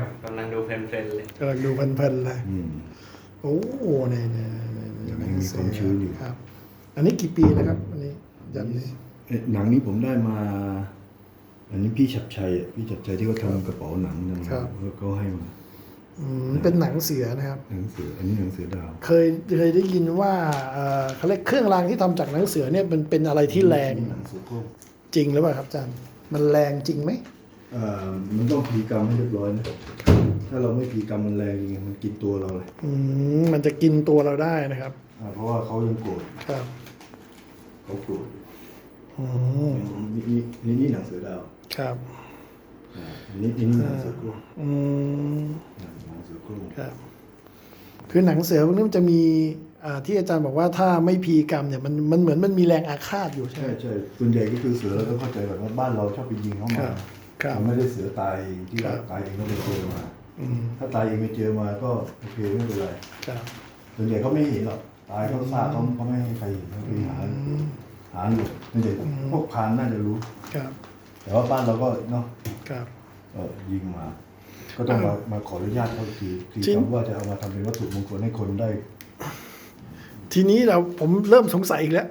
ครับกำลังดูเพลินๆเลยกำลังดูเพลินๆเลยอืมโอ้โหเนี่ยเนี่ยเนี่ยยังมีความชื้นอยู่ ครับ อันนี้กี่ปีนะครับ อันนี้ยันนี้เอ๊ะหนังนี้ผมได้มา อันนี้พี่ชัดชัยอะพี่ชัดชัยที่เขาทำกระเป๋าหนังนั่นครับเขาให้มาอืมเป็นหนังเสือนะครับ หนังสือ อันนี้หนังสือดาว เคยเคยได้ยินว่าเอ่อเขาเรียกเครื่องรางที่ทำจากหนังเสือเนี่ยมันเป็นอะไรที่แรงนี่หนังสือโคกจริงหรือเปล่าครับอาจารย์ มันแรงจริงไหมเอ่อ มันต้องพลีกรรมให้เรียบร้อยนะ ถ้าเราไม่พลีกรรมมันแรงจริงๆมันกินตัวเราเลยอืมมันจะกินตัวเราได้นะครับ อ่าเพราะว่าเขายังโกรธครับเขาโกรธอยู่อืมนี่นี่นี่นี่หนังสือดาวครับอ่าอันนี้อันนี้หนังสือโคกอืมหนังสือโคกครับ คือหนังเสือพวกนี้มันจะมีอ่าที่อาจารย์บอกว่าถ้าไม่พีกรรมเนี่ยมันมันเหมือนมันมีแรงอาฆาตอยู่ใช่ไหใช่มใช่ส่วนใหญ่ก็คือเสือเราต้องเข้าใจแบบว่าบ้านเราชอบไปยิงเขาครัมา บครับมันไม่ได้เสือตายเองที่ครัว่าบตายเองก็ไปเจอมาอืมถ้าตายเองไปเจอมาก็โอเคไม่เป็นไรครับส่วนใหญ่เขาไม่เห็นหรอกตายเขาทราบเขาเขาไม่ให้ใครเห็นเขาไปหาอืมหาอยู่ส่วนใหญ่พวกพรานน่าจะรู้ครับแต่ว่าบ้านเราก็เนาะครับเออยิงมา ก็ต้องมามาขออนุญาตเขาอีกทีทีจริงคำว่าจะเอามาทำเป็นวัตถุมงคลให้คนได้ ทีนี้เราผมเริ่มสงสัยอีกแล้ว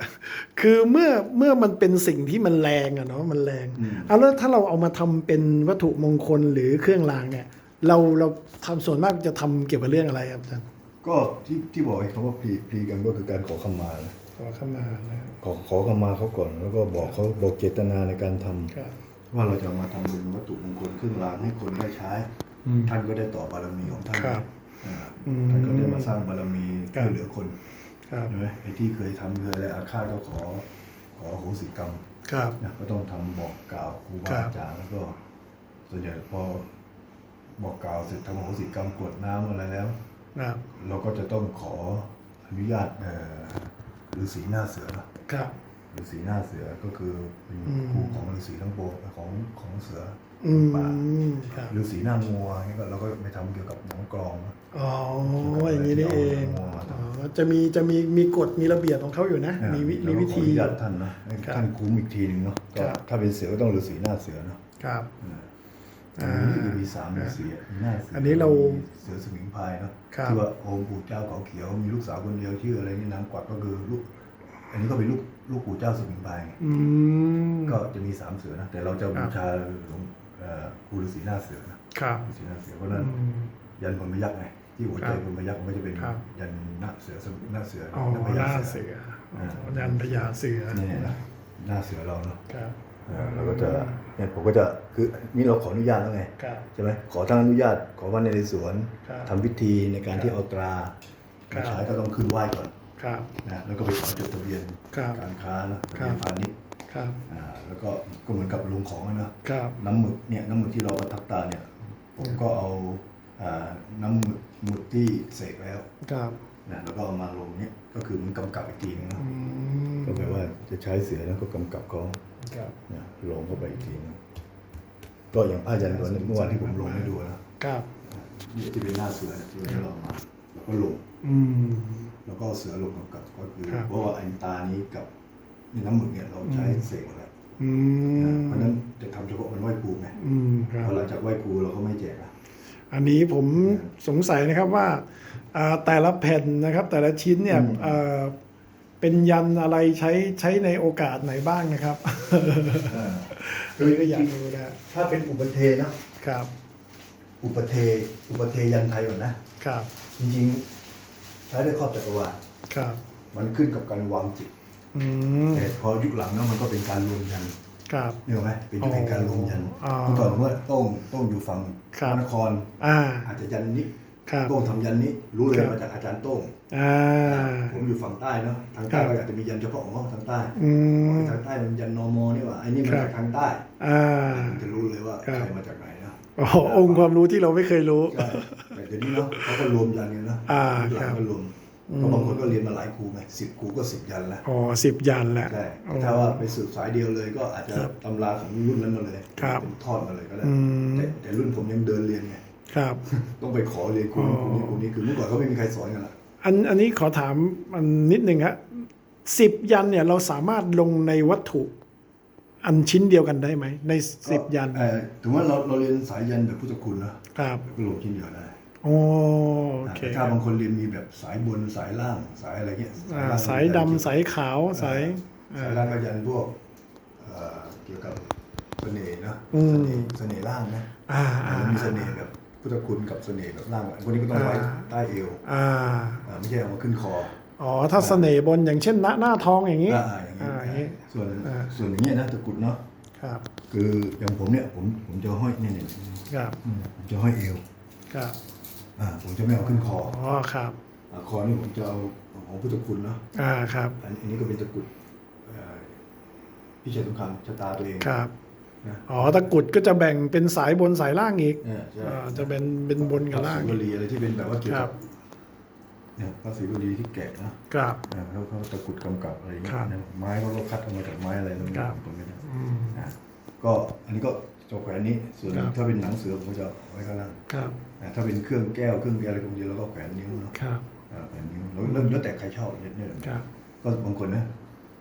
คือเมื่อเมื่อมันเป็นสิ่งที่มันแรงอะเนาะมันแรงอืมเอาแล้วถ้าเราเอามาทำเป็นวัตถุมงคลหรือเครื่องรางเนี่ย เราเราทำส่วนมากจะทำเกี่ยวกับเรื่องอะไรครับอาจารย์ก็ที่ที่บอกไอ้คำว่าพลีพลีกันก็คือการขอขมานะขอเข้ามานะครับขอขอขมาเขาก่อนแล้วก็บอกเขาบอกเจตนาในการทำครับว่าเราจะเอามาทำเป็นวัตถุมงคลเครื่องรางให้คนได้ใช้อืมท่านก็ได้ต่อบารมีของท่านครับอ่าอืมท่านก็ได้มาสร้างบารมีครับช่วยเหลือคน ครับ ใช่ไหมไอ้ที่เคยทำเคยอะไรอาฆาตก็ขอขออโหสิกรรมครับ นะก็ต้องทำบอกกล่าวครูบาครับอาจารย์แล้วก็ส่วนใหญ่พอบอกกล่าวเสร็จทำอโหสิกรรมกรวดน้ำอะไรแล้ว ครับ เราก็จะต้องขออนุญาตเอ่อฤาษีหน้าเสือ ครับ ฤาษีหน้าเสือก็คือเป็นอืม ครูของฤาษีทั้งปวงของของเสือ อืมป่าครับฤาษีหน้างัวนี่ก็เราก็ไปทำเกี่ยวกับหนังกรองนะอ๋ออย่างนี้นี่เองเอามาอ๋ทำอจะมีจะมีมีกฎมีระเบียบของเขาอยู่นะ มีวิมีวิธี เราก็ขออนุญาตท่านนะให้ครับท่านคุ้มอีกทีหนึ่งเนาะก็ครับ ถ้าเป็นเสือก็ต้องฤาษีหน้าเสือเนาะครับอันนี้จะมีสามฤาษีอะมีหน้าเสืออันนี้เราเสือสมิงพรายเนาะครับ ที่ว่าโอมปู่เจ้าเขาเขียวมีลูกสาวคนเดียวชื่ออะไรนี่นางกวักก็คือลูก อันนี้ก็เป็นลูกลูกปู่เจ้าสมิงพรายไง อืม ก็จะมีสามเสือนะแต่เราจะบูชาหลวงเอ่อ ครูฤาษีหน้าเสือนะครับฤาษีหน้าเสือเพราะฉะนั้นอืมยันพลพยักษ์ไงที่หัวใจครับพลพยักษ์มันก็จะเป็นครับยันหน้าเสือหน้าเสืออ๋อพหญน้าเสืออ๋อยันพญาเสือเนี่ยนะหน้าเสือเราเนาะครับเออเราก็จะเนี่ยผมก็จะคือนี่เราขออนุญาตแล้วไงครับใช่ไหมขอทางอนุญาตขอว่าในสวนครับทำพิธีในการที่เอาตราครัมาบใช้ก็ต้องขึ้นไหว้ก่อนครับนะแล้วก็ไปขอจดทะเบียนครับการค้านะทะครัเบียบนพาณิชย์ ครับอ่าแล้วก็ก็เหมือนกับลงของอะเนอะครับ น้ำหมึกเนี่ยน้ำหมึกที่เราประทับตาเนี่ย ผมก็เอาอ่าน้ำหมึกหมึกที่เสกแล้วครับนะแล้วก็เอามาลงเนี่ยก็คือมันกำกับอีกทีนึงนะอืมก็แปลว่าจะใช้เสือแล้วก็กำกับเขาครับเนี่ยลงเข้าไปอีกทีนึงก็อย่างผ้ายันวันเมื่อวานที่ผมลงให้ดูนะครับนี่จะเป็นหน้าเสือที่เราเอามาแล้วก็ลง อืม แล้วก็เอาเสือลงกำกับก็คือ ครับ เพราะว่าไอ้ตานี้กับ นี่น้ำหมึกเนี่ยเราใช้เสกหมดแล้วอืนะมเพราะฉะนั้นจะทำเฉพาะมันไหว้ครูไงอืมครับ พอหลังจากไหว้ครูเราก็ไม่แจกละอันนี้ผมสงสัยนะครับว่าอ่าแต่ละแผ่นนะครับ แต่ละชิ้นเนี่ยอ่าเป็นยันอะไรใช้ใช้ในโอกาสไหนบ้างนะครับคือก็อยากจริงรู้นะๆถ้าเป็นอุปเทนะครับอุปเทอุปเทยันไทยก่อนนะครับจริงๆใช้ได้ครอบจักรวาลครับมันขึ้นกับการวางจิต อืมแต่พอยุคหลังเนาะมันก็เป็นการรวมยันครับนี่หรอกไหมเป็นยุคแห่งการรวมยันอ๋อเมื่อก่อนว่าโต้งโต้งอยู่ฝั่งครัพบระนครอ่าอาจจะยันนี้ครับโต้งทำยันนี้รู้เลยครับมาจากอาจารย์โต้งอ่าผมอยู่ฝั่งใต้เนาะทางครัใต้บก็อาจจะมียันเฉพาะของเขาทางใต้อืมทางใต้มันยันนอมอนี่หว่าไอ้นี่มาครับจากทางใต้อ่ามันจะรู้เลยว่าครับใครมาจากไหนนะโอ้โหองค์ความรู้ที่เราไม่เคยรู้ใช่แต่เดี๋ยวนี้เนาะเขาก็รวมยันกันเนาะอ่ายุหลัครังบก็รวม ก็บางคนก็เรียนมาหลายครูไงสิบครูก็สิบยันแล้วอ๋อสิบยันแหละใช่อ๋อถ้าว่าไปสืบสายเดียวเลยก็อาจจะครับตำราของรุ่นนั้นมาเลยครับเป็นทอดมาเลยก็ได้อืมแต่แต่รุ่นผมยังเดินเรียนไงครับ ต้องไปขอเรียนครูอ๋อนี้ครูนี้ครูนี้คือเมื่อก่อนเขาไม่มีใครสอนกันละอันอันนี้ขอถามมันนิดหนึ่งครับสิบยันเนี่ยเราสามารถลงในวัตถุอันชิ้นเดียวกันได้ไหมในสิบยันเอ่อถึงว่าเราเราเรียนสายยันแบบพุทธคุณนะครับก็ลงชิ้นเดียวได้ โอโอเคแต่ถ้าบางคนเรียนมีแบบสายบนสายล่างสายอะไรเงี้ยอ่าล่งสายดำสายขาวสายสายล่างก็ยันพวกเอ่อเกี่ยวกับเสน่ห์นะอืมเสน่ห์เสน่ห์ล่างนะอ่าอ่ามันมีเสน่ห์แบบพุทธคุณกับเสน่ห์แบบล่างพวกนี้ก็ต้องไว้อ่าใต้เอวอ่าอ่าไม่ใช่เอามาขึ้นคออ๋อถ้าเสน่ห์บนอย่างเช่นหน้าหน้าทองอย่างนี้อ่าอย่างนี้อ่าอย่างนี้ส่วนอ่าส่วนอย่างเงี้ยนะตะกรุดเนาะครับ คืออย่างผมเนี่ยผมผมจะห้อยเนี่ยเนี่ยครับผมจะห้อยเอวครับ อ่าผมจะไม่เอาขึ้นคออ๋อครับอ่าคอนี่ผมจะเอาของพุทธคุณเนาะอ่าครับอันอันนี้ก็เป็นตะกรุดเอ่อพี่ชัยสงครามชะตาตัวเองครับนะอ๋อตะกรุดก็จะแบ่งเป็นสายบนสายล่างอีกเออใช่อ่าจะเป็นเป็นบนกับล่างพระศิวลีอะไรที่เป็นแบบว่าเกี่ยวครักับบเนี่ยพระศิวลีที่แกะนะครับ อ่าเขาเขาตะกรุดกำกับอะไรอย่างเงี้ครัยบนะไม้เขาก็คัดออกมาจากไม้อะไรนั่นครับผมไม่ได้อืม อ่าก็อันนี้ก็จะแขวนนี้ส่วนครับ ถ้าเป็นหนังเสือผมก็จะเอาไว้ข้างล่างครับอ่า ถ้าเป็นเครื่องแก้วเครื่องอะไรพวกนี้เราก็แขวนนิ้วเนาะครับอ่าแขวนนิ้วแล้วแล้วแล้วแต่ใครชอบเนี่ยเนี่ยครับก็บางคนนะ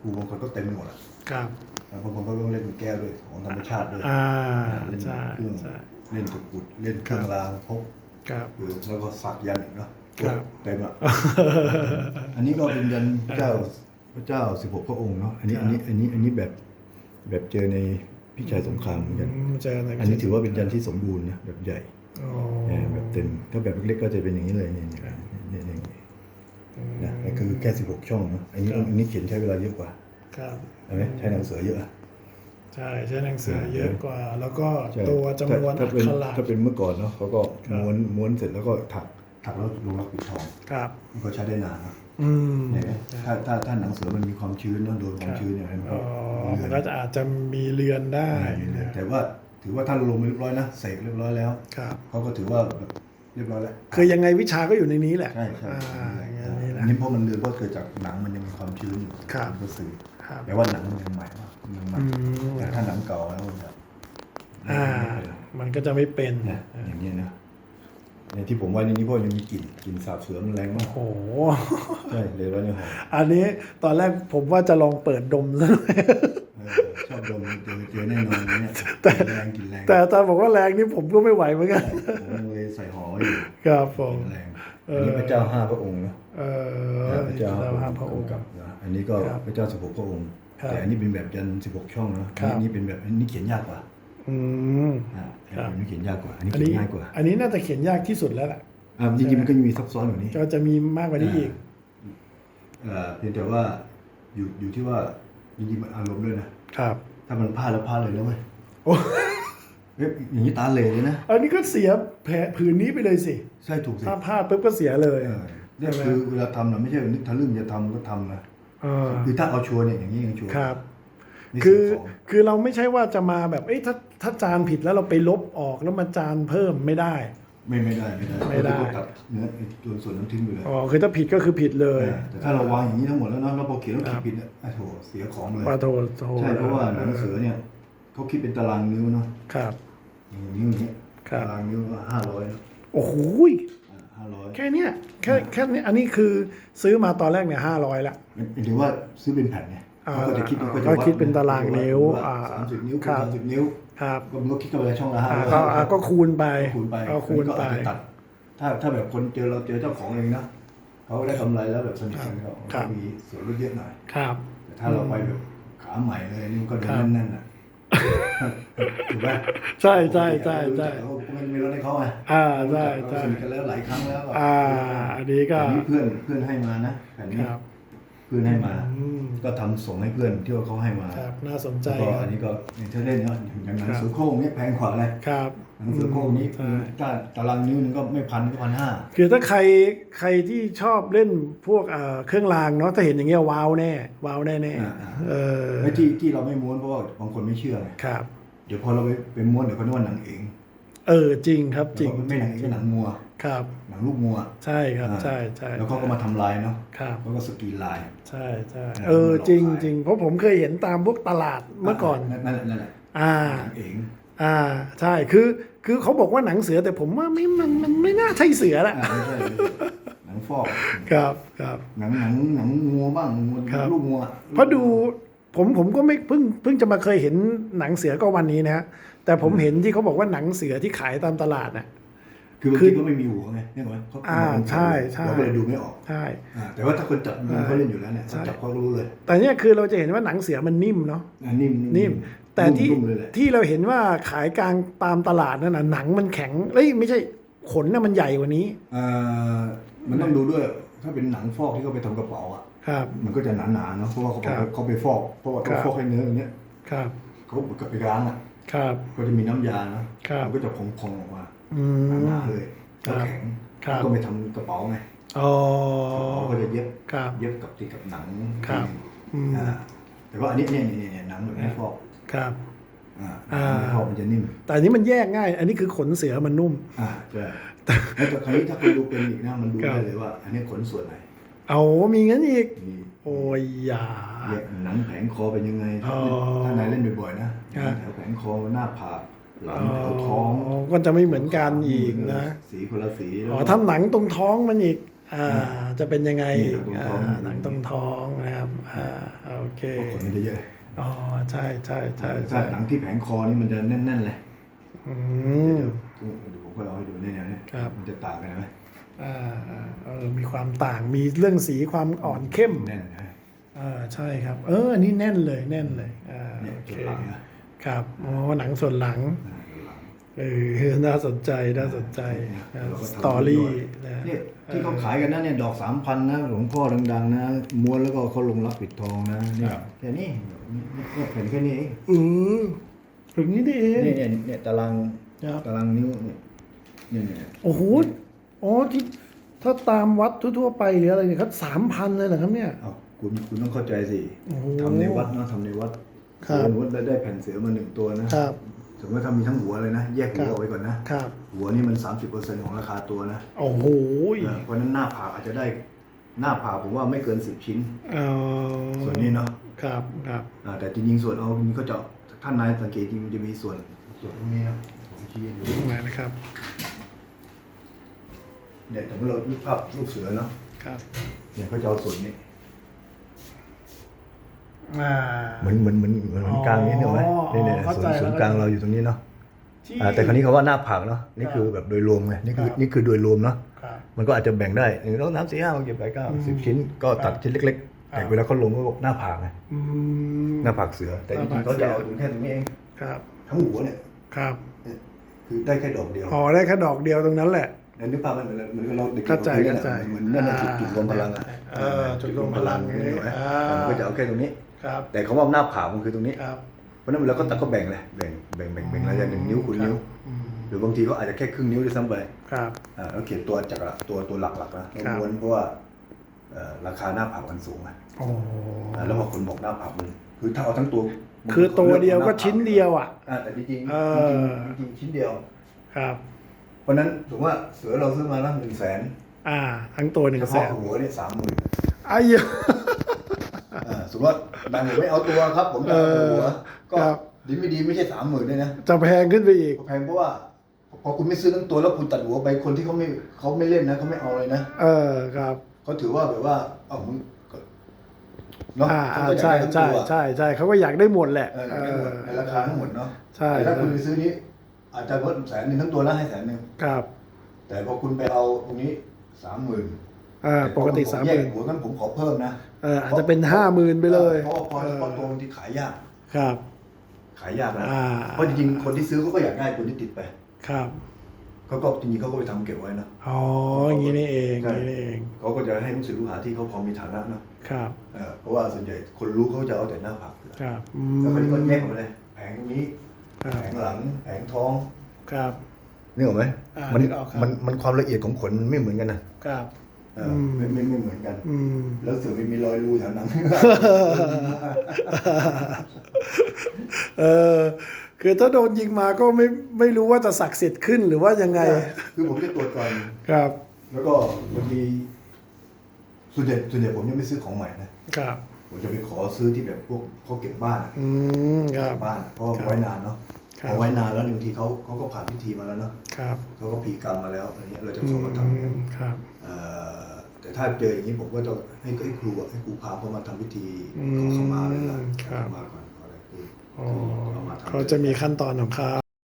ครูบางคนก็เต็มหมดอะครับอ่าบางคนก็ต้องเล่นเป็นแก้วด้วยของธรรมชาติด้วยอ่าเล่นใช่เครื่องใช่เล่นตะกรุดเล่นเครื่องรางพกครับคือแล้วก็สักยันต์อีกเนาะครับเต็มอะอันนี้ก็เป็นยันพระเจ้าพระเจ้าสิบหกพระองค์เนาะอันนี้อันนี้อันนี้อันนี้แบบแบบเจอในพิชัยสงครามเหมือนกันอืมเจอในอันนี้ถือว่าเป็นยันที่สมบูรณ์นะแบบใหญ่อ๋อเออ แบบเต็มถ้าแบบเล็กๆก็จะเป็นอย่างนี้เลยเนี่ยเนี่ยเนี่ยเนี่ยเนี่ยนะนี่คือแค่สิบหกช่องเนาะอันนี้อันนี้เขียนใช้เวลาเยอะกว่าครับใช่ไหมใช้หนังเสือเยอะอะใช่ใช้หนังสือเยอะกว่า แล้วก็ใช่ตัวจำนวนถ้าอัเป็นกขระถ้าเป็นเมื่อก่อนเนาะเขาก็ครับม้วนม้วนเสร็จแล้วก็ถักถักแล้วลงรักปิดทองครับมันก็ใช้ได้นานนะอืมเห็นไหมถ้าถ้าถ้าหนังสือมันมีความชื้นเนอะโดนความชื้นเนี่ยมันอ๋ก็อเลืมัอนนก็จะอาจจะมีเรือนได้ แต่ว่า ถือว่าถ้าเราลงไปเรียบร้อยนะเสกเรียบร้อยแล้วครับ เขาก็ถือว่าแบบเรียบร้อยแล้วคือยังไงวิชาก็อยู่ในนี้แหละใช่ใช่อ่าอย่างนี้แหอัละนนี้เพราะมันเลือนเพราะเกิดจากหนังมันยังมีความชื้นอยู่ครับ มันก็สื่อครับ แปลว่าหนังมันยังใหม่มากมันยังใหม่อืม แต่ถ้าหนังเก่าแล้วมันจะอ่า มันก็จะไม่เป็นเนี่ยอย่างนี้ยนะในที่ผมไว้ในนี้เพราะยังมีกลิ่นกลิ่นสาบเสือมันแรงมากโอ้โห ใช่เลยแล้วเนี่ยหอม อันนี้ตอนแรกผมว่าจะลองเปิดดมซะหน่อย เออชอบดมเจอเจอแน่ นอนเนี่ยกลิ่นแรงกลิ่นแรงแต่อาจารย์บอกว่าแรงนี่ผมก็ไม่ไหวเหมือนกันผมเลยใส่ห่อไว้อยู่ครับผมแรงเออันอนี้พระเจ้าห้าพระองค์นะเออพระเจ้าเราห้าพระองค์กับนะอันนี้ก็ครับพระเจ้าสิบหกพระองค์ครับแต่อันนี้เป็นแบบยันสิบหกช่องนะครับอันนี้เป็นแบบอันนี้เขียนยากกว่าอืมอ่าครับอันนี้เขียนยากกว่าอันนี้อันเขียนี้นง่ายกว่า อันนี้น่าจะเขียนยากที่สุดแล้วแหละอ่าจริงๆมันก็ยังมีซับซ้อนกว่านี้ก็จะมีมากกว่านี้อีกเอ่อเพียงแต่ว่าอยู่อยู่ที่ว่าจริงๆมันอารมณ์ด้วยนะครับ ถ้ามันพลาดแล้วพลาดเลยนะเว้ยโอ้ เอ๊ะอย่างนี้ตาเหลยเลยนะ อันนี้ก็เสียแผลผืนนี้ไปเลยสิ ใช่ถูกสิถ้าพลาดปุ๊บก็เสียเลย เออเนี่ยใช่ไหมคือเวลาทำนะไม่ใช่นึกทะลึ่งจะทำก็ทำนะเออ คือถ้าเอาชัวร์เนี่ยอย่างนี้ยังชัวร์ครับ นี่คือสิ่งของคือเราไม่ใช่ว่าจะมาแบบเอ้ยถ้าถ้าจานผิดแล้วเราไปลบออกแล้วมาจานเพิ่มไม่ได้ ไม่ไม่ได้ไม่ได้ไม่ได้เราต้องตัดเนื้อไอ้ตัวส่วนนั้นทิ้งไปเลยอ๋อคือถ้าผิดก็คือผิดเลยแต่ถ้าเราวางอย่างนี้ทั้งหมดแล้วเนาะแล้วพอเขียนแล้วขีดผิดเนี่ยโอ้โหเสียของเลย ปาโทโทใช่เพราะว่าหนังสือเนี่ย เขาคิดเป็นตารางนิ้วเนาะครับอย่างนิ้วอย่างเงี้ยครับ ตารางนิ้วห้าร้อยโอ้โหยห้าร้อยแค่เนี้ยแค่แค่นี้อันนี้คือซื้อมาตอนแรกเนี่ยห้าร้อยละ หรือว่าซื้อเป็นแผ่นไงอ่าเขาก็จะคิดเขาจะก็วัดคิดเป็นตารางนิ้วอ่าสามสิบนิ้วครัคูณบ สามสิบนิ้วครับก็มันก็คิดกันไปเลยช่องละห้าอ่าร้อยก็อ่าก็คูณไปคูณไปก็คูณไปอันนี้ก็อาจจะตัด ถ้าถ้าแบบคนเจอเราเจอเจ้าของเองนะเขาได้กำไรแล้วแบบสนิทกันเขาครับเขามีส่วนลดเยอะหน่อย ครับ แต่ถ้าเราไปแบบขาใหม่เลยนี่มันก็เดิครันบแน่นๆน่ะ ถูกไหมใช่ใช่ใช่ใช่เขาไม่ไม่รู้ให้เขาไงอ่าใช่เราใช่สนิทกันแล้วหลายครั้งแล้วอ่า อันนี้ก็อันนี้เพื่อนเพื่อนให้มานะแผ่นนี้ครับเพื่อนให้มาอืมก็ทำส่งให้เพื่อนที่ว่าเขาให้มาครับน่าสนใจแล้วก็ครัอับนนี้ก็อย่างที่เล่นเนาะอย่างหนังครับสือโค้งเนี่ยแพงกว่าเลยครับ หนังสือโค้งนี้ใช่ ถ้าตารางนิ้วหนึงก็ไม่พันก็พันห้าคือถ้าใครใครที่ชอบเล่นพวกเอ่อเครื่องรางเนาะถ้าเห็นอย่างเงี้ยว้าวแน่ว้าวแน่แน่ๆเออไอ้ที่ที่เราไม่ม้วนเพราะว่าบางคนไม่เชื่อไงครับ เดี๋ยวพอเราไปไปม้วนเดี๋ยวเขาคิดว่าหนังเองเออจริงครับจริงแล้วก็ไม่หนังเองก็หนังมัว ครับ หนังลูกมัวใช่ครับอ่าใช่ใช่แล้วเขาก็มาทำลายเนาะครับเขาก็สกรีนลาย ใช่ใช่อ่าเออมันหลอกจริงขายจริงเพราะผมเคยเห็นตามพวกตลาดเมื่อก่อน นั่นแหละนั่นแหละอ่า หนังเอง อ่าใช่คือคือเขาบอกว่าหนังเสือแต่ผมว่าไม่มันมันไม่น่าใช่เสือละอ่าไม่ใช่ไม่ใช่หนังฟอกครับครับ หนังหนังหนังงัวบ้างงัวครับ ลูกงัวเพราะดูผผมผมก็ไม่เพิ่งเพิ่งจะมาเคยเห็นหนังเสือก็วันนี้นะฮะแต่ผมเห็นที่เขาบอกว่าหนังเสือที่ขายตามตลาดน่ะ คือบางคือทีก็ไม่มีหัวไงเนี่ยเหรอเขาอ่าใช่ใช่เราก็เลยดูไม่ออกใช่อ่าแต่ว่าถ้าคนจับมือเขาเล่นอยู่แล้วเนี่ยใช่เขาจับเขาก็รู้เลย แต่เนี่ยคือเราจะเห็นว่าหนังเสือมันนิ่มเนาะอ่านิ่มนิ่ม แต่ที่นุ่มๆเลยแหละที่เราเห็นว่าขายกลางตามตลาดนั่นน่ะหนังมันแข็งเอ้ยไม่ใช่ขนน่ะมันใหญ่กว่านี้อ่ามันต้องดูด้วยถ้าเป็นหนังฟอกที่เขาไปทำกระเป๋าอะครับ มันก็จะหนาๆเนาะเพราะว่าเขาครับเขาไปฟอกเพราะว่าครัเขาบฟอกให้เนื้ออย่างเงี้ยครับเขาเหมือนกับไปล้างอะครับก็จะมีน้ำยานะครับมันก็จะพองๆออกมา อืม หนาๆเลยครัแล้วบแข็งครับแล้วก็ไปทำกระเป๋าไงอ๋อ กระเป๋าก็จะเย็บครับ เย็บกับติดกับหนังครับ อืม อ่าแต่ว่าอันนี้เนี่ยเนี่ยเนี่ยหนังแบบไม่ฟอกครับ อ่าอ่าไม่ฟอกมันจะนิ่ม แต่อันนี้มันแยกง่าย อันนี้คือขนเสือมันนุ่ม อ่าใช่แล้วแต่คราวนี้ถ้าคุณดูเป็นอีกนะมันดูครับ ได้เลยว่า อันนี้ขนส่วนไหนเอามีงั้นอีก มีโอ้ยอย่าแยกหนังแผงคอเป็นยังไงอ๋ถ้าอเล่นถ้านายเล่นบ่อยๆนะครับแถวแผงคอหน้าผาก หลังแถวท้องก็จะไม่เหมือนกันอีกนะ สีคนละสีแล้วอ๋อก็ถ้าหนังตรงท้องมันอีก อ่า จะเป็นยังไงนี่หนังตรงท้องอ่าหนังตรงท้องนะครับอ่าโอเคเพราะขนมันจะเยอะอ๋อใช่ใช่ใช่ถ้าใช่หนังที่แผงคอนี่มันจะแน่นๆเลยอืมเดี๋ยวผมก็เอาให้ดูเนี่ยเนี่ยครับมันจะต่างกันไหมอ่าอ่าเออมีความต่างมีเรื่องสีความอ่อนเข้มแน่นนะอ่าใช่ครับ เอออันนี้แน่นเลยแน่นเลยอ่าเนี่ยโอเคจุดหลังนะ ครับอ๋อหนังส่วนหลังอ่าจุดหลังเออน่าสนใจน่าสนใจเราก็สทำตอรี่ด้วยนะเนี่ยที่เขาขายกันนะเนี่ยดอกสามพันนะหลวงพ่อดังๆนะม้วนแล้วก็เขาลงรับปิดทองนะเนี่ยแค่นี้เนี่ยเห็นแค่นี้เองเออถึงนี้นี่เองเนี่ยเนี่ยเนี่ยตารางครับตารางนิ้วเนี่ยเนี่ยเนี่ยโอ้โหอ๋อที่ถ้าตามวัดทั่วๆไปหรืออะไรเนี่ยเขาสามพันเลยเหรอครับเนี่ยเอาคุณคุณต้องเข้าใจสิโอ้โหทำในวัดเนาะทำในวัด ครับสมมติได้ได้แผ่นเสือมาหนึ่งตัวนะครับสมมติถ้ามีทั้งหัวเลยนะ แยกหัวครับออกไปก่อนนะครับ หัวนี่มัน 30%ของราคาตัวนะโอ้โหเออเพราะฉะนั้นหน้าผากอาจจะได้หน้าผากผมว่าไม่เกิน10ชิ้นเอ่อส่วนนี้เนาะครับครับอ่าแต่จริงๆส่วนเอานี่ก็จะท่านนายสังเกตจริงมันจะมีส่วนส่วนตรงนี้นะผมชี้ให้ดูตรงไหนนะครับเนี่ยแต่เมื่อเรารูปภาพรูปเสือเนาะครับเนี่ยเขาจะเอาส่วนนี้อ่า เหมือนเหมือนเหมือนเหมือนอ๋อกลางนี้เนี่ยไหมนี่เนี่ยเข้าส่วใจนแล้วส่วนกลางเราอยู่ตรงนี้เนาะที่อ่าแต่คราวนี้เขาว่าหน้าผากเนาะนี่คือแบบโดยรวมไงนี่คือครับนี่คือโดยรวมเนาะครับ มันก็อาจจะแบ่งได้หนึ่งสองสามสี่ห้าหกเจ็ดแปดเก้าอืมสิบชิ้นก็ตัดชิ้นเล็กๆครับแต่เวลาเขาลงก็บอกหน้าผากไงอืม หน้าผากเสือ แต่จหน้าริผางกๆเขาจะเอาถึงแค่ตรงนี้เองครับทั้งหัวเนี่ยครับเนี่ยคือได้แค่ดอกเดียวอ๋อได้แค่ดอกเดียวตรงนั้นแหละ ในนึกภาพมันเหมือนเหมือนเราเด็กๆเข้าใจเล่นเข้าใจอะเหมือนนั่นน่ะจุดจุดรวมพลังอะเออจุดรวมพลังเห็นไหมอ่ามันก็จะเอาแค่ตรงนี้ ครับแต่เขาว่าหน้าผากมันคือตรงนี้ครับเพราะฉะนั้นเวลาเขาตัดก็แบ่งเลยแบ่งแบ่งแบ่งแบ่งระยะหนึ่งนิ้วคูณนิ้ว อืม หรือบางทีก็อาจจะแค่ครึ่งนิ้วด้วยซ้ำไปครับ อ่าแล้วเขียนตัวจากละตัวตัวหลักๆนะครับ ม้วนเพราะว่าเอ่อราคาหน้าผากมันสูงอะโอ้อ่าแล้วพอคนบอกหน้าผากมันคือถ้าเอาทั้งตัวมันคือตัวเดียวลือก็หาผาชิ้นเดียวอะ อ่าแต่จริงๆเออจริงๆจริงๆชิ้นเดียว ครับ เพราะฉะนั้นถือว่าเสือเราซื้อมาแล้วหนึ่งแสนอ่า ทั้งตัวหนึ่งเฉแสพาะนหัวเนี่ยสามหมื่นไอ้เหี้ยอ่าส มมติว่าบางหัวไม่เอาตัวครับ ผมจะเอาแต่หัวก็ครับ ดีไม่ดีไม่ใช่สามหมื่นด้วยนะจะแพงขึ้นไปอีก แพงเพราะว่า พอคุณไม่ซื้อทั้งตัวแล้วคุณตัดหัวไปคนที่เขาไม่เขาไม่เล่นนะเขาไม่เอาเลยนะเออครับ เขาถือว่าแบบว่าเอ้ามึงก็เนาะอ่าเขาอ่าก็อยากใช่ได้ทั้งใช่ตัวใช่ใช่เขาก็อยากได้หมดแหละเอออยากได้หมดในราคาทั้งหมดเนาะใช่แต่ถ้าคุณไปซื้อนี้ อาจจะลดแสนหนึ่งทั้งตัวแล้วให้แสนหนึ่งครับแต่พอคุณไปเอาตรงนี้สามหมื่นอ่าปกติสามหมื่น หัวงั้นผมขอเพิ่มนะ เอออาจจะเป็นห้าหมื่นไปเลยเพราะว่าพอเออพอตัวบางทีขายยาก ครับ ขายยากนะอ่า เพราะจริงๆคนที่ซื้อเขาก็อยากได้ตัวที่ติดไปครับ เขาก็จริงๆเขาก็ไปทำเก็บไว้นะ อ๋ออย่างนี้นี่เองอใช่ย่างนี้นี่เองเขาก็จะให้ลูกศิษย์ลูกหาที่เขาพอมีฐานะนะครับ เออเพราะว่าส่วนใหญ่คนรู้เขาจะเอาแต่หน้าผักครับอืแล้วคนนี้ก็มแยกออกมาเลยแผงตรงนี้ครับ แผงหลังแผงท้องครับ นี่เหรอไหมอ่ามันนึกออกครับ มันมันความละเอียดของขนไม่เหมือนกันนะครับ เอออมไม่ไม่ไม่เหมือนกัน อืม แล้วเสือไม่มีรอยรูแถวหนังเออคือถ้าโดนยิงมาก็ไม่ไม่รู้ว่าจะศักดิ์สิทธิ์ขึ้นหรือว่ายังไง คือผมจะตรวจก่อน ครับ แล้วก็บางทีส่วนใหญ่ส่วนใหญ่ผมยังไม่ซื้อของใหม่นะ ครับ ผมจะไปขอซื้อที่แบบพวกเขาเก็บบ้านอะอืม ครับเก็บบ้านเพราะว่าครับไว้นานเนาะครับ พอไว้นานแล้วบางทีเขาเขาก็ผ่านพิธีมาแล้วเนาะครับเขาก็ผีกรรมมาแล้วอะไรเงี้ยเราจะอืขอมมาทำครับ เอ่อ แต่แต่ถ้าเจออย่างนี้ผมก็ต้องให้ให้ครูอะให้ครูพาเขามาทำพิธีอืมขอขมาเลยนะครับขอขมาก่อนขออะไรคืออ๋อเอามาทำเขาจะมีขั้นตอนของเขา